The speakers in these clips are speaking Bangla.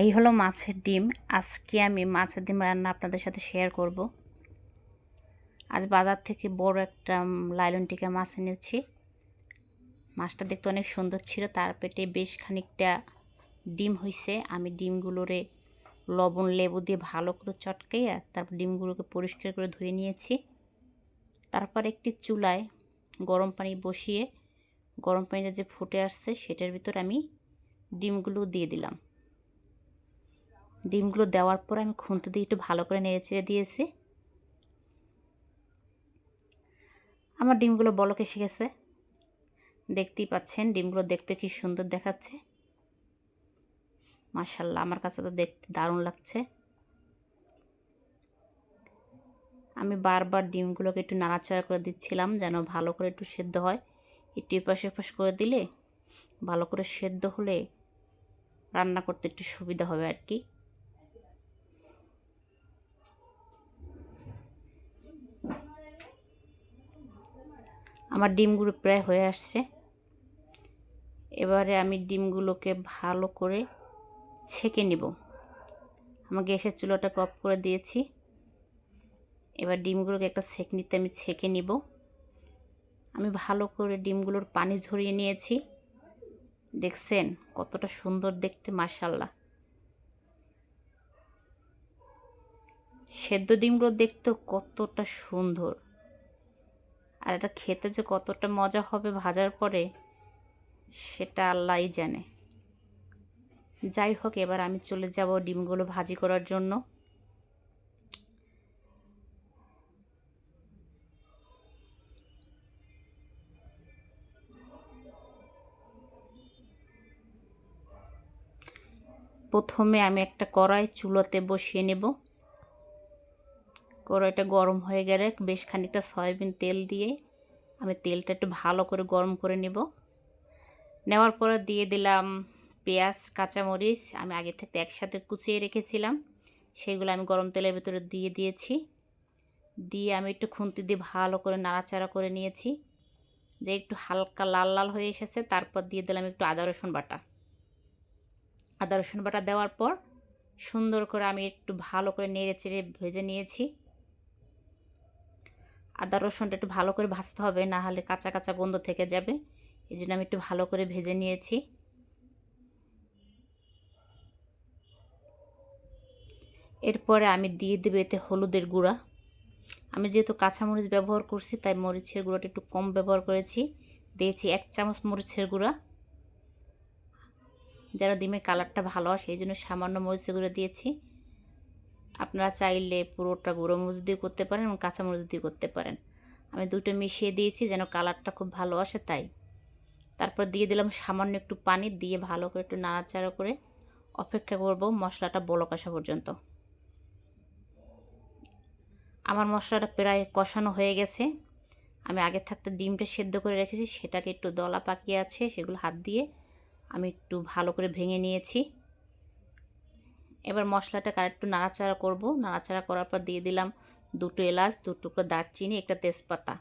এই হলো মাছের ডিম। আজকে আমি মাছের ডিম রান্না আপনাদের সাথে শেয়ার করব। আজ বাজার থেকে বড় একটা লাইলন টিকা মাছ এনেছি। মাছটা দেখতে অনেক সুন্দর ছিল, তার পেটে বেশ খানিকটা ডিম হয়েছে আমি ডিমগুলোরে লবণ, লেবু দিয়ে ভালো করে চটকাইয়া তারপর ডিমগুলোকে পরিষ্কার করে ধুয়ে নিয়েছি। তারপর একটি চুলায় গরম পানি বসিয়ে, গরম পানিটা যে ফুটে আসছে, সেটার ভিতর আমি ডিমগুলো দিয়ে দিলাম। ডিমগুলো দেওয়ার পর আমি খুন্তি দিয়ে একটু ভালো করে নেড়ে চেড়ে দিয়েছি। আমার ডিমগুলো বলক এসে গেছে দেখতেই পাচ্ছেন, ডিমগুলো দেখতে কি সুন্দর দেখাচ্ছে। মার্শাল্লাহ আমার কাছে তো দেখতে দারুণ লাগছে। আমি বারবার ডিমগুলোকে একটু নাড়াচাড়া করে দিচ্ছিলাম যেন ভালো করে একটু সেদ্ধ হয়। একটু এপাশ এপাশ করে দিলে, ভালো করে সেদ্ধ হলে রান্না করতে একটু সুবিধা হবে আর কি। আমার ডিমগুলো প্রায় হয়ে আসছে। এবারে আমি ডিমগুলোকে ভালো করে ছেঁকে নিব। আমার গ্যাসের চুলাটাকে অফ করে দিয়েছি। এবার ডিমগুলোকে একটা ছেঁকনিতে আমি ছেঁকে নিব। আমি ভালো করে ডিমগুলোর পানি ঝরিয়ে নিয়েছি। দেখছেন কতটা সুন্দর দেখতে মাসাল্লাহ সেদ্ধ ডিমগুলো দেখতেও কতটা সুন্দর। আর এটা খেতে যে কতটা মজা হবে ভাজার পরে, সেটা আল্লাহই জানে। যাই হোক এবার আমি চলে যাব ডিমগুলো ভাজি করার জন্য। প্রথমে আমি একটা কড়াই চুলোতে বসিয়ে নেব। কড়াইটা গরম হয়ে গেলে বেশ খানিকটা সয়াবিন তেল দিয়ে আমি তেলটা একটু ভালো করে গরম করে নেব। নেওয়ার পরে দিয়ে দিলাম পেঁয়াজ, কাঁচামরিচ, আমি আগে থেকে একসাথে কুচিয়ে রেখেছিলাম। সেগুলো আমি গরম তেলের ভিতরে দিয়ে দিয়েছি। দিয়ে আমি একটু খুন্তি দিয়ে ভালো করে নাড়াচাড়া করে নিয়েছি। যে একটু হালকা লাল লাল হয়ে এসেছে, তারপর দিয়ে দিলাম একটু আদা, রসুন বাটা। আদা, রসুন বাটা দেওয়ার পর সুন্দর করে আমি একটু ভালো করে নেড়ে চেড়ে ভেজে নিয়েছি। আদা রসুনটা একটু ভালো করে ভাজতে হবে না হলে কাঁচা কাঁচা গন্ধ থেকে যাবে। এই জন্য আমি একটু ভালো করে ভেজে নিয়েছি। এরপরে আমি দিয়ে দেবো এতে হলুদের গুঁড়া। আমি যেহেতু কাঁচামরিচ ব্যবহার করছি, তাই মরিচের গুঁড়াটা একটু কম ব্যবহার করেছি। দিয়েছি এক চামচ মরিচের গুঁড়া। যেন ডিমের কালারটা ভালো সেই জন্য সামান্য মরিচের গুঁড়ো দিয়েছি। আপনারা চাইলে পুরোটা গুঁড়ো মরিচ দিয়ে করতে পারেন এবং কাঁচা মরিচ দিয়ে করতে পারেন। আমি দুটো মিশিয়ে দিয়েছি যেন কালারটা খুব ভালো আসে তাই। তারপর দিয়ে দিলাম সামান্য একটু পানি দিয়ে ভালো করে একটু নাড়াচাড়া করে অপেক্ষা করব মশলাটা বলক আসা পর্যন্ত। আমার মশলাটা প্রায় কষানো হয়ে গেছে। আমি আগে থাকতে ডিমটা সেদ্ধ করে রেখেছি, সেটাকে একটু দলা পাকিয়ে আছে, সেগুলো হাত দিয়ে আমি একটু ভালো করে ভেঙে নিয়েছি। এবার মশলাটাকে আর একটু নাড়াচাড়া করব। নাড়াচাড়া করার পর দিয়ে দিলাম দুটো এলাচ, দু টুকরো দারচিনি, একটা তেজপাতা।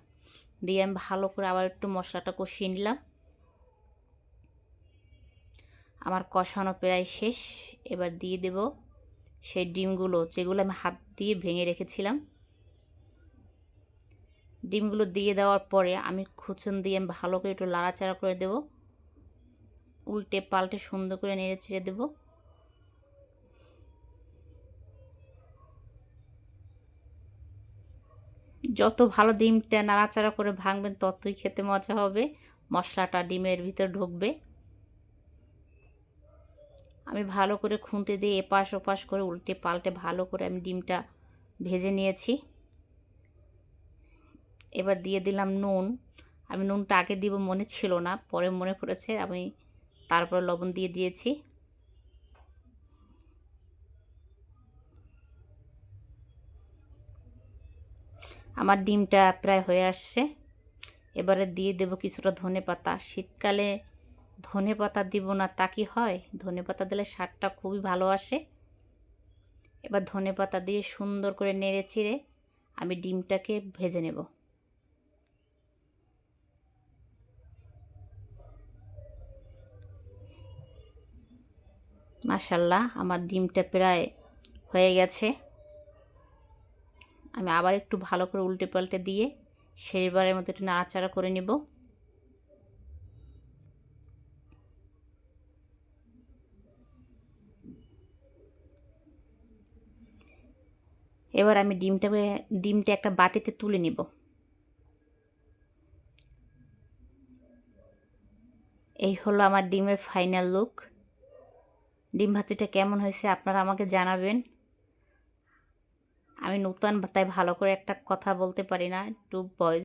দিয়ে আমি ভালো করে আবার একটু মশলাটা কষিয়ে নিলাম। আমার কষানো প্রায় শেষ। এবার দিয়ে দেব সেই ডিমগুলো যেগুলো আমি হাত দিয়ে ভেঙে রেখেছিলাম। ডিমগুলো দিয়ে দেওয়ার পরে আমি খুচুন দিয়ে আমি ভালো করে একটু লাড়াচাড়া করে দেব। উল্টে পাল্টে সুন্দর করে নেড়ে ছেড়ে দেবো। যত ভালো ডিমটা নাড়াচাড়া করে ভাঙবেন, ততই খেতে মজা হবে। মশলাটা ডিমের ভিতর ঢুকবে। আমি ভালো করে খুঁতে দিয়ে এপাশ ওপাশ করে উল্টে পাল্টে ভালো করে আমি ডিমটা ভেজে নিয়েছি। এবার দিয়ে দিলাম নুন। আমি নুনটা আগে দিব মনে ছিল না, পরে মনে পড়েছে। আমি তারপরে লবণ দিয়ে দিয়েছি। আমার ডিমটা প্রায় হয়ে আসছে। এবারে দিয়ে দেব কিছুটা ধনে পাতা। শীতকালে ধনে পাতা দিব না, তা কি হয়? ধনে পাতা দিলে স্বাদটা খুবই ভালো আসে। এবার ধনে পাতা দিয়ে সুন্দর করে নেড়ে চিড়ে আমি ডিমটাকে ভেজে নেব। মাশাল্লাহ, আমার ডিমটা প্রায় হয়ে গেছে। আমি আবার একটু ভালো করে উল্টে পাল্টে দিয়ে শেষবারের মতো একটু নাড়াচাড়া করে নেব। এবার আমি ডিমটা ডিমটা একটা বাটিতে তুলে নিব। এই হলো আমার ডিমের ফাইনাল লুক। ডিম ভাজিটা কেমন হয়েছে আপনারা আমাকে জানাবেন। আমি নতুন তাই ভালো করে একটা কথা বলতে পারি না একটু ভয়েস